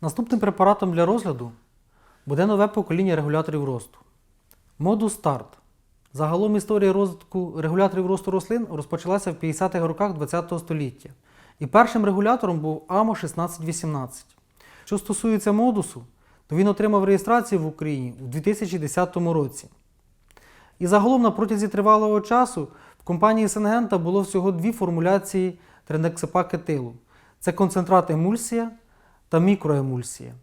Наступним препаратом для розгляду буде нове покоління регуляторів росту. Модус старт. Загалом історія розвитку регуляторів росту рослин розпочалася в 50-х роках ХХ століття. І першим регулятором був АМО 1618. Що стосується модусу, то він отримав реєстрацію в Україні у 2010 році. І загалом на протязі тривалого часу в компанії Сенгента було всього дві формуляції тринексипакетилу. Це концентрат емульсія та мікроемульсія.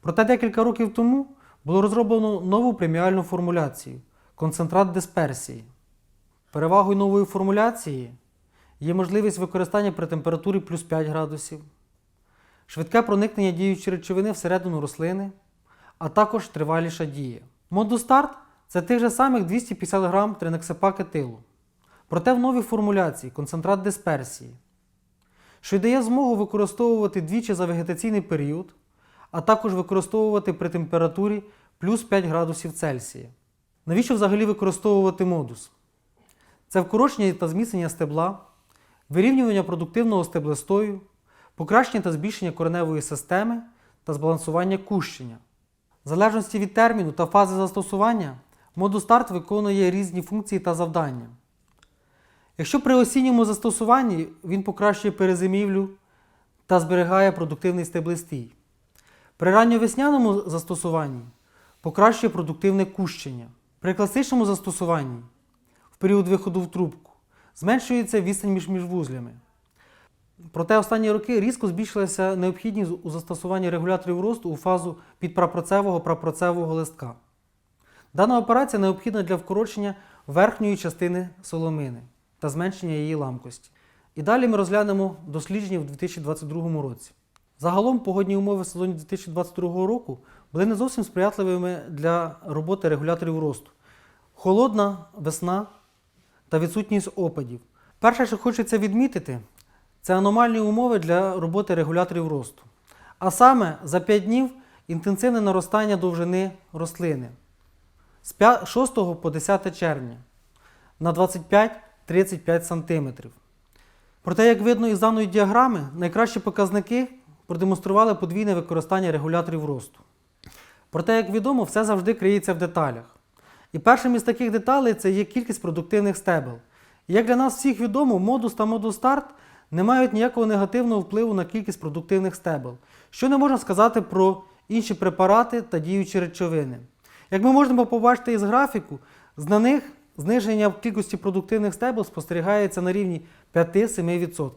Проте декілька років тому було розроблено нову преміальну формуляцію концентрат дисперсії. Перевагою нової формуляції є можливість використання при температурі плюс 5 градусів, швидке проникнення діючої речовини всередину рослини, а також триваліша дія. Модус старт це тих же самих 250 грам тринексипак етилу. Проте в новій формуляції концентрат дисперсії, що дає змогу використовувати двічі за вегетаційний період, а також використовувати при температурі плюс 5 градусів Цельсія. Навіщо взагалі використовувати модус? Це вкорочення та зміцнення стебла, вирівнювання продуктивного стеблестою, покращення та збільшення кореневої системи та збалансування кущення. В залежності від терміну та фази застосування, модус старт виконує різні функції та завдання. Якщо при осінньому застосуванні він покращує перезимівлю та зберігає продуктивний стеблистій. При ранньовесняному застосуванні покращує продуктивне кущення. При класичному застосуванні в період виходу в трубку зменшується відстань між міжвузлями. Проте останні роки різко збільшилася необхідність у застосуванні регуляторів росту у фазу підпрапрацевого прапрацевого листка. Дана операція необхідна для вкорочення верхньої частини соломини та зменшення її ламкості. І далі ми розглянемо дослідження в 2022 році. Загалом погодні умови в сезоні 2022 року були не зовсім сприятливими для роботи регуляторів росту. Холодна весна та відсутність опадів. Перше, що хочеться відмітити, це аномальні умови для роботи регуляторів росту. А саме за 5 днів інтенсивне наростання довжини рослини з 6 по 10 червня на 25-35 см. Проте, як видно із даної діаграми, найкращі показники продемонстрували подвійне використання регуляторів росту. Проте, як відомо, все завжди криється в деталях. І першим із таких деталей це є кількість продуктивних стебел. І як для нас всіх відомо, модус та модус старт не мають ніякого негативного впливу на кількість продуктивних стебел, що не можна сказати про інші препарати та діючі речовини. Як ми можемо побачити із графіку, з них зниження в кількості продуктивних стебел спостерігається на рівні 5-7%.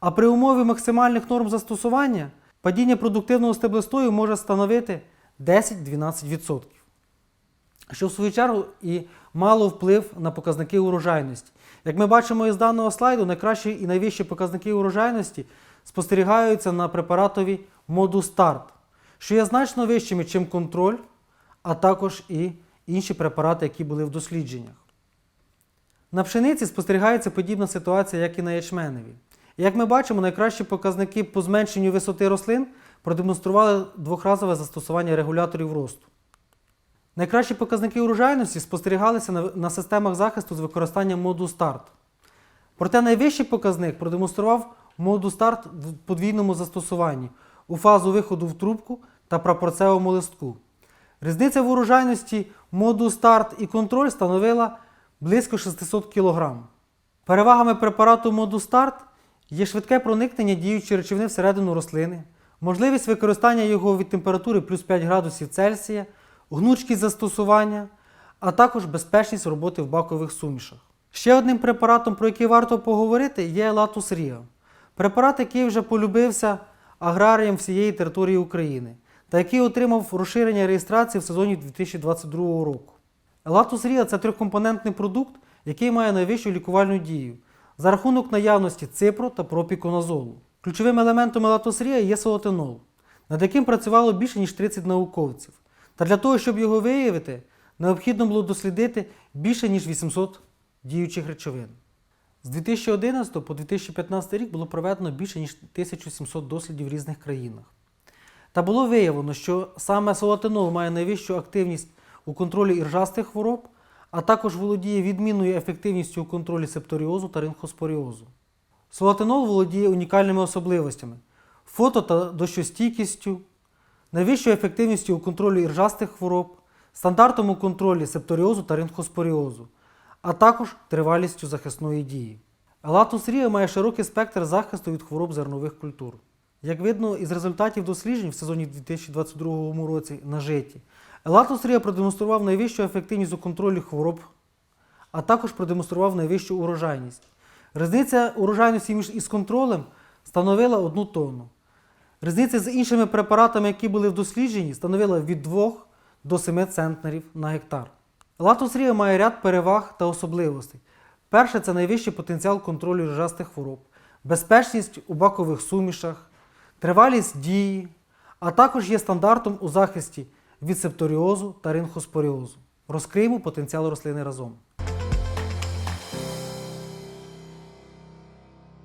А при умові максимальних норм застосування падіння продуктивного стеблестою може становити 10-12%. Що в свою чергу і мало вплив на показники урожайності. Як ми бачимо із даного слайду, найкращі і найвищі показники урожайності спостерігаються на препаратові моду старт, що є значно вищими, чим контроль, а також і інші препарати, які були в дослідженнях. На пшениці спостерігається подібна ситуація, як і на ячменеві. Як ми бачимо, найкращі показники по зменшенню висоти рослин продемонстрували двохразове застосування регуляторів росту. Найкращі показники урожайності спостерігалися на, системах захисту з використанням моду старт. Проте найвищий показник продемонстрував моду старт в подвійному застосуванні у фазу виходу в трубку та прапорцевому листку. Різниця в урожайності моду старт і контроль становила близько 600 кг. Перевагами препарату моду старт є швидке проникнення діючої речовини всередину рослини, можливість використання його від температури плюс 5 градусів Цельсія, гнучкість застосування, а також безпечність роботи в бакових сумішах. Ще одним препаратом, про який варто поговорити, є Латус Ріо. Препарат, який вже полюбився аграріям всієї території України та який отримав розширення реєстрації в сезоні 2022 року. Латус Ріа це трьохкомпонентний продукт, який має найвищу лікувальну дію за рахунок наявності ципру та пропіконазолу. Ключовим елементом елатосрія є солотинол, над яким працювало більше ніж 30 науковців. Та для того, щоб його виявити, необхідно було дослідити більше ніж 800 діючих речовин. З 2011 по 2015 рік було проведено більше ніж 1700 дослідів в різних країнах. Та було виявлено, що саме солотинол має найвищу активність у контролі іржастих хвороб, а також володіє відмінною ефективністю у контролі септоріозу та ринхоспоріозу. Солатинол володіє унікальними особливостями фото та дощостійкістю, найвищою ефективністю у контролі іржастих хвороб, стандартом у контролі септоріозу та ринхоспоріозу, а також тривалістю захисної дії. Елатус Ріа має широкий спектр захисту від хвороб зернових культур. Як видно із результатів досліджень в сезоні 2022 році на житі, Елатус продемонстрував найвищу ефективність у контролі хвороб, а також продемонстрував найвищу урожайність. Різниця урожайності між із контролем становила 1 тонну. Різниця з іншими препаратами, які були в дослідженні, становила від 2 до 7 центнерів на гектар. Латус Ріа має ряд переваг та особливостей. Перше це найвищий потенціал контролю ржастих хвороб, безпечність у бакових сумішах, тривалість дії, а також є стандартом у захисті від септоріозу та ринхоспоріозу. Розкриємо потенціал рослини разом.